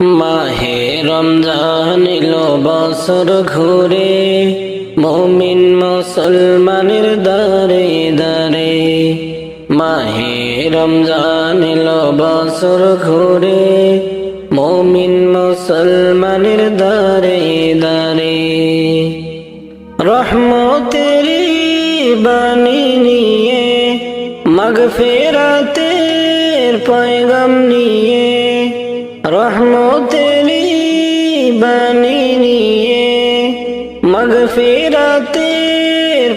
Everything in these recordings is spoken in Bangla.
মাহে রমজান এলো বছর ঘুরে, মমিন মুসলমানের দারে দারে মাহে রমজান এলো বছর ঘুরে, মমিন মুসলমানের দারে দারে রহমতেরি বাণী নিয়ে, মাগফেরাতের পয়গাম নিয়ে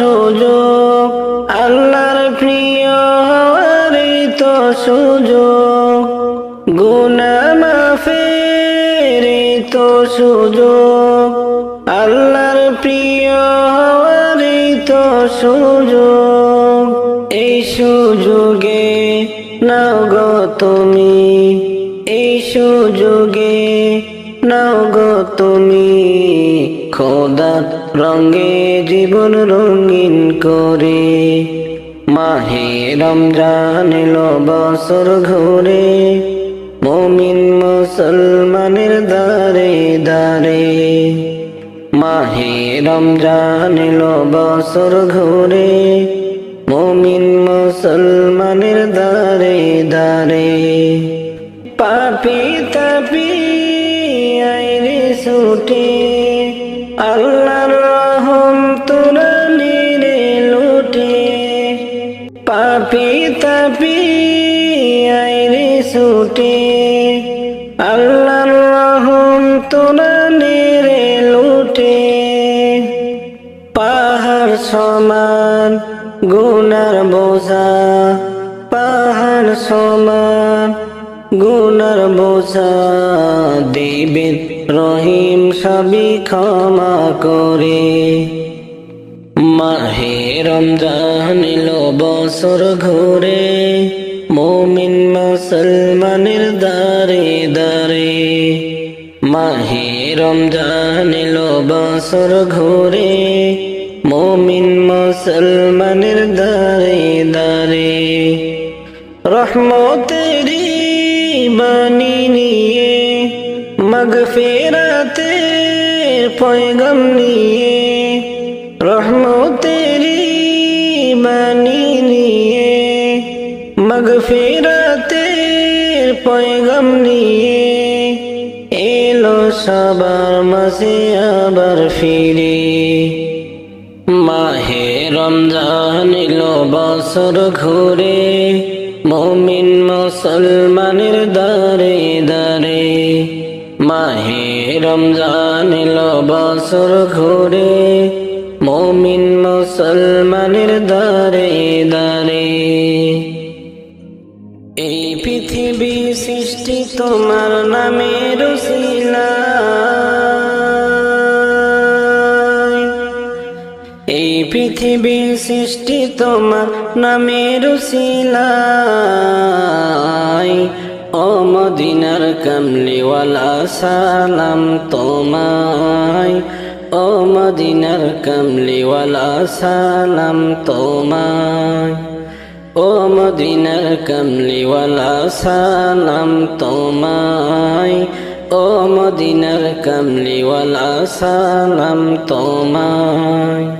সুযোগ, আল্লাহর প্রিয় হওয়ার তো সুযোগ। গুনা মাফের তো সুযোগ, আল্লাহর প্রিয় হওয়ার তো সুযোগ। এই সুযোগে নাও গো তুমি, এই সুযোগে নাও গো তুমি খোদার রঙে জীবন রঙিন করে, মাহে রমজান এলো বছর ঘুরে, মমিন মুসলমানের দারে দারে মাহে রমজান এলো বছর ঘুরে, মমিন মুসলমানের দারে দারে পাপি তাপি আইরে ছুটে সমান গুনার বোঝা দেবেন। রহিম সবই ক্ষমা করে। মাহে রমজান এলো বছর ঘুরে, মোমিন মুসলমানের দারে দারে মাহে রমজান এলো বছর ঘুরে, মোমিন মুসলমানের দারে রহমতেরি বাণী নিয়ে মগফেরাতের পয়গম নিয়ে রহমতেরি বাণী নিয়ে মগফেরাতের পয়গম নিয়ে এলো সবার মাঝে আবার ফিরে মাহে রমজান এলো বছর ঘুরে মমিন মুসলমানের দারে দারে, মাহে রমজান এলো বছর ঘুরে, মমিন মুসলমানের দারে দারে। এই পৃথিবী সৃষ্টি তোমার নামের শিলায় পৃথিবীর সৃষ্টি তোমার নামের শিলায় ও মদিনার কামলিওয়ালা, সালাম তোমায়। ও মদিনার কামলিওয়ালা, সালাম তোমায়। ও মদিনার কামলিওয়ালা, সালাম তোমায়। ও মদিনার কামলিওয়ালা, সালাম তোমায়।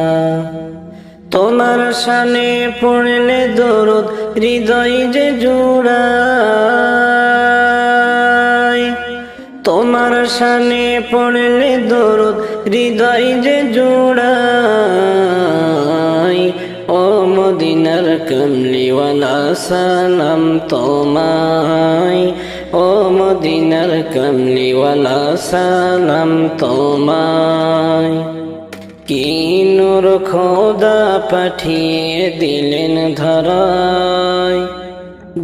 তোমার সানে পড়লে দরদ, হৃদয় যে জোড়ায়। তোমার শানে পড়লে দরদ, হৃদয় যে জোড়াই ও মদিনার কমলিওয়ালা, সালাম তোমায়। ও মদিনার কমলিওয়ালা, সালাম তোমায়। কি নূর খোদা পাঠিয়ে দিলেন ধরায়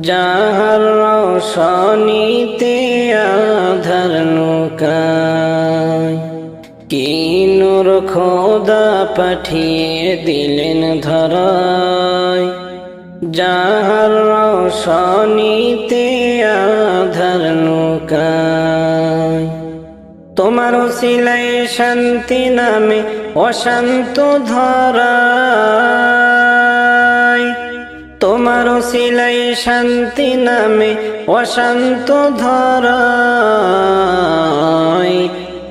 যাহার রোশনীতে আধার নৌকায় কি নূর খোদা পাঠিয়ে দিলেন ধরায় যাহার রোশনীতে আধার নৌকায় তোমার সিলাই শান্তি নামে অশান্ত ধরায়। তোমার সিলাই শান্তি নামে অশান্ত ধরায়।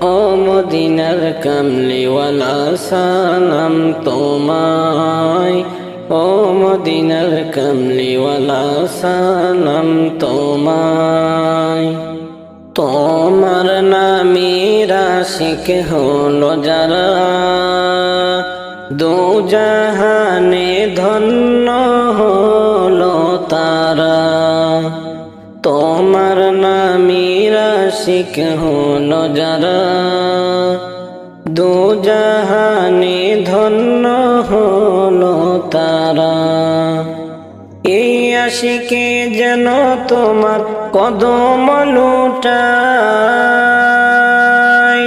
ও মদিনার কামলিওয়ালা সালাম তোমায়। ও মদিনার কামলিওয়ালা সালাম তোমায়। তোমার নামে রাশিক হলো যারা দু জাহানে ধন্য হলো তারা। তোমার নামে রাশিক হলো যারা দু জাহানে ধন্য হলো তারা। এই আশিকে যেন তোমার কদম লুটাই।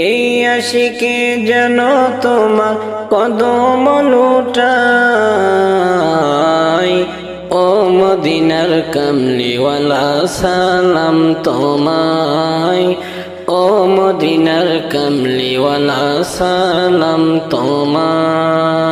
এই আশিকে যেন তোমার কদম লুটাই। ও মদিনার কমলিওয়ালা, সালাম তোমায়। ও মদিনার কমলিওয়ালা, সালাম তোমায়।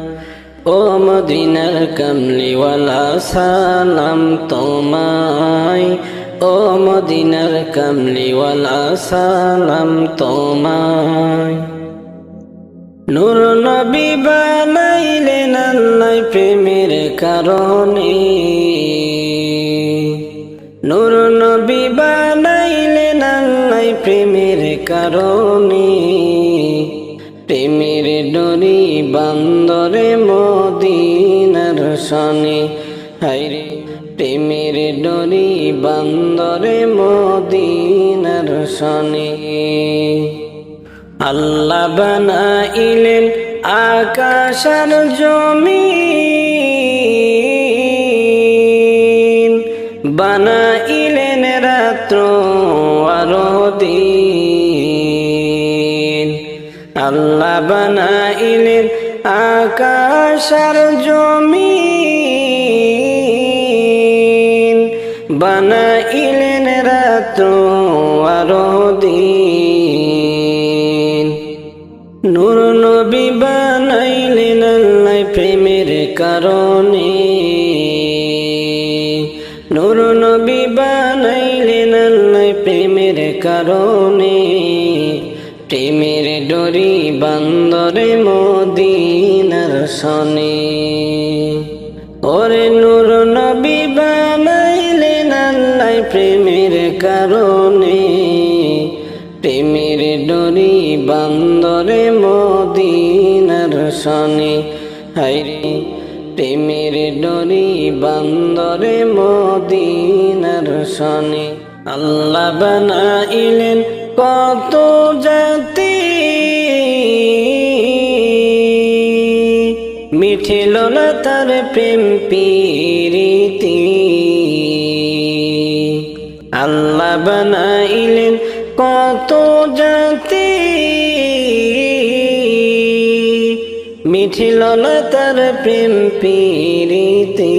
ও মদিনার কমলিওয়ালা সালাম তোমায়। ও মদিনার কমলিওয়ালা সালাম তোমায়। নূর নবী বানাইলেন আল্লাহ প্রেমের কারণে। নূর নবী বানাইলেন আল্লাহ প্রেমের কারণে। সনে হাইরে প্রেমের ডরি, বান্দরে মদিনার সনে আল্লাহ বানাইলেন আকাশার জমি বানাইলেন রাত্র আর দিন। আল্লাহ বানাইলেন আকাশার জমি নূর নবী বানাইলেন আল্লাহ প্রেমের কারণে। নূর নবী বানাইলেন আল্লাহ প্রেমের কারণে। প্রেমের ডরি বান্দরে মদিনার সনে। সনে হাইরে প্রেমের ডরি বান্দরে মদিনার সনে আল্লাহ বানাইলেন কত জাতি। মিঠিল না তার প্রেম পীরিতি। আল্লাহ বানাইলেন কত জাতি। মিঠিল না তার প্রেম পীরিতি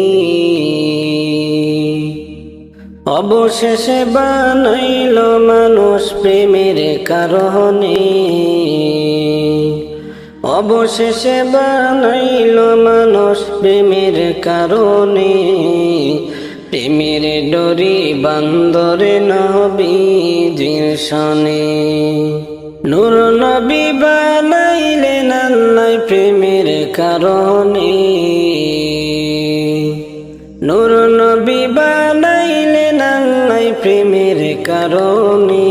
অবশেষে বানাইল মানুষ প্রেমের কারণে। অবশেষে বানাইল মানুষ প্রেমের কারণে। প্রেমের ডরি বান্দরে নবীজির সনে। নূর নবী বানাইলেন আল্লাহ প্রেমের কারণে। নূর নবী বানাইলেন আল্লাহ প্রেমের কারণে।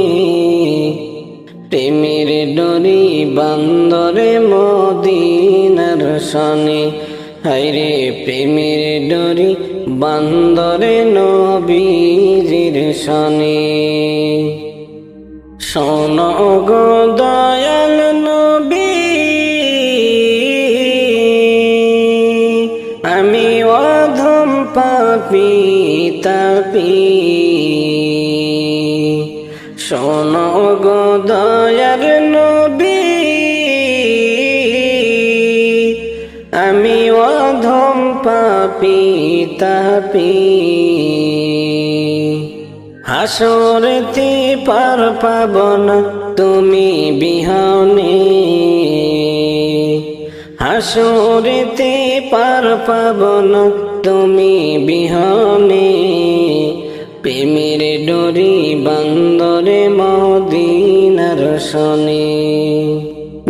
প্রেমের ডরি বান্দরে মদিনার সনে। হাইরে প্রেমের ডরি বান্দরে নবীজির সনে। শোন গো দয়াল শোন গো নবী। আমি অধম পাপি তাপি। হাসরতে পার পাবন তুমি বিহনে। হাসরতে পার পাবন তুমি বিহনে। ডরি বান্দরে মদিনার সনে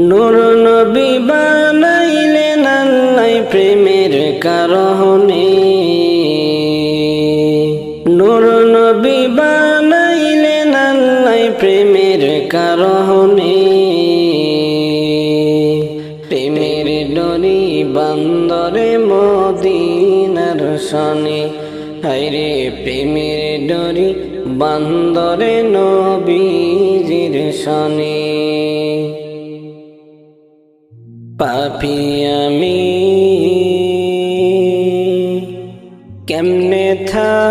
নূর নবী বানাইলেন আল্লাহ প্রেমের কারণে। নূর নবী বানাইলেন আল্লাহ প্রেমের কারণে। প্রেমের ডরি বান্দরে মদিনার সনে হাইরে প্রেমের ডরি বান্দরে নবীজির সনে পাপি আমি কেমনে থাকব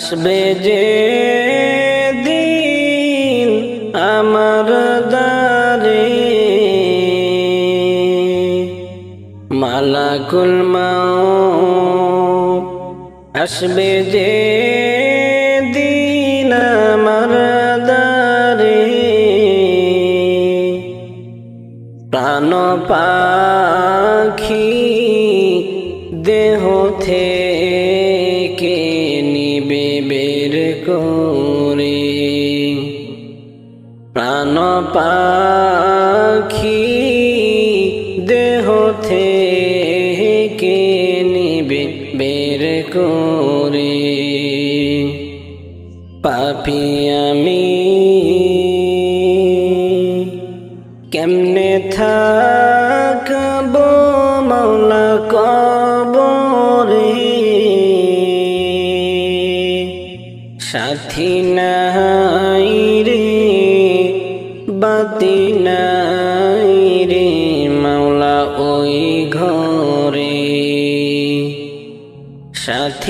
আসবে যে দিন আমার দারে মালাকুল মাও আসবে যে দিন আমার দারে প্রাণ পাখি পাখি দেহ থেকে নিবে বের করে। পাপি আমি কেমনে থাকব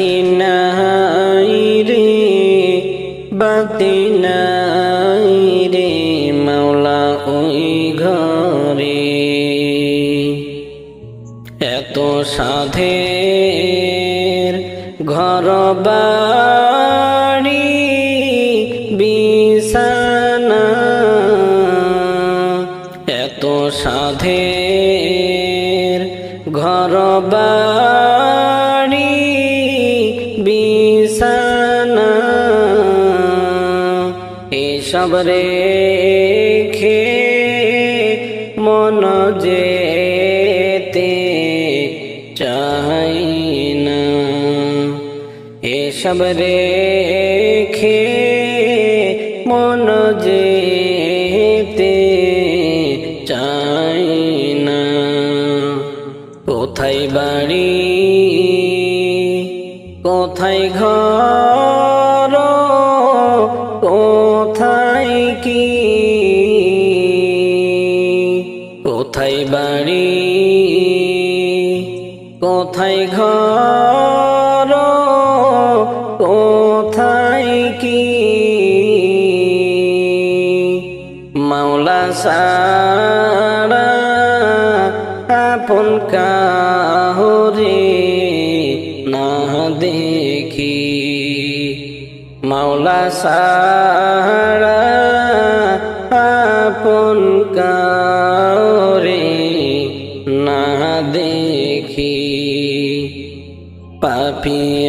সাথী নাই রে বাতি নাই রে মাওলা ওই ঘরে। এত সাধের ঘর বাড়ি সব রেখে মন যে চাই না। এসব রে সারা আপন কাহরে না দেখি। মাওলা সারা আপন কারে না দেখি। পাপী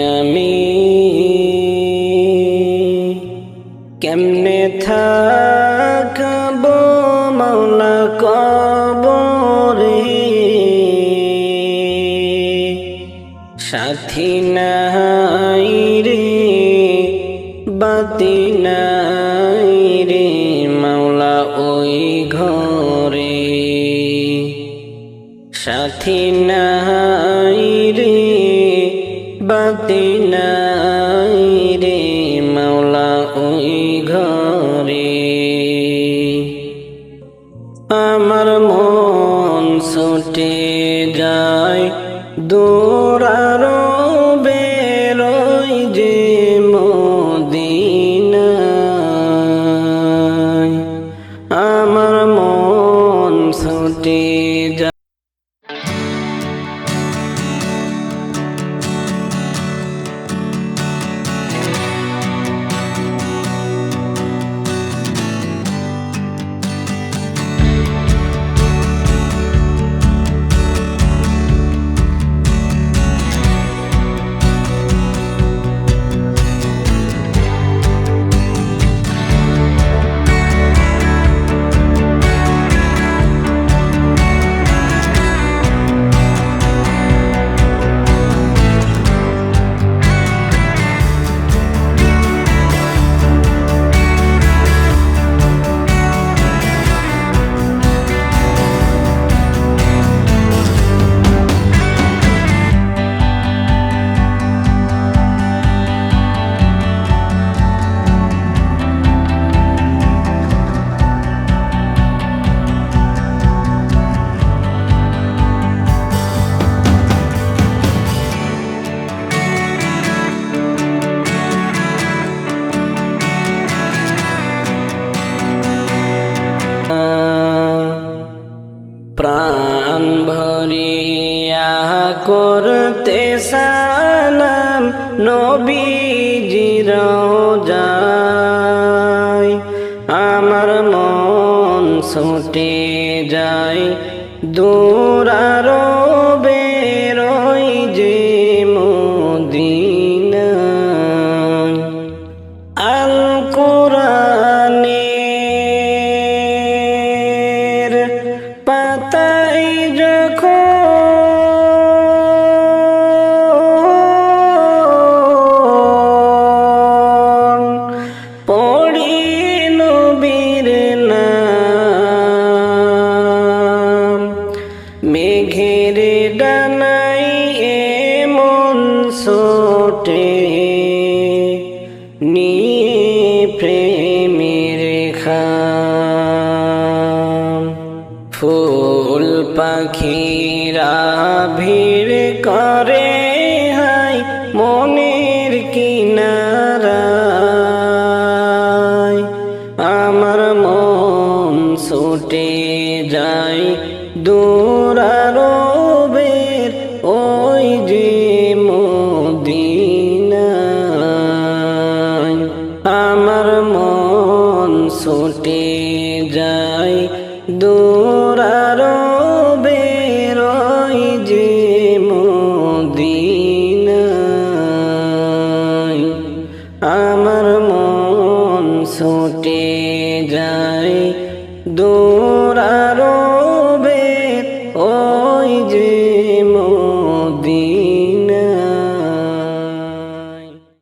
নাই রে মাওলা ওই ঘরে। সাথী جا প্রাণ ভরিয়া করতে সালাম নবী যায় আমার মন ছুটে যায় দূরারো দূরারো